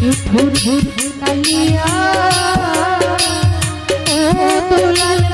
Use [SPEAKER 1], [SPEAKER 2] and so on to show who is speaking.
[SPEAKER 1] ঠুর ঠুর কালিয়া ও দুলাল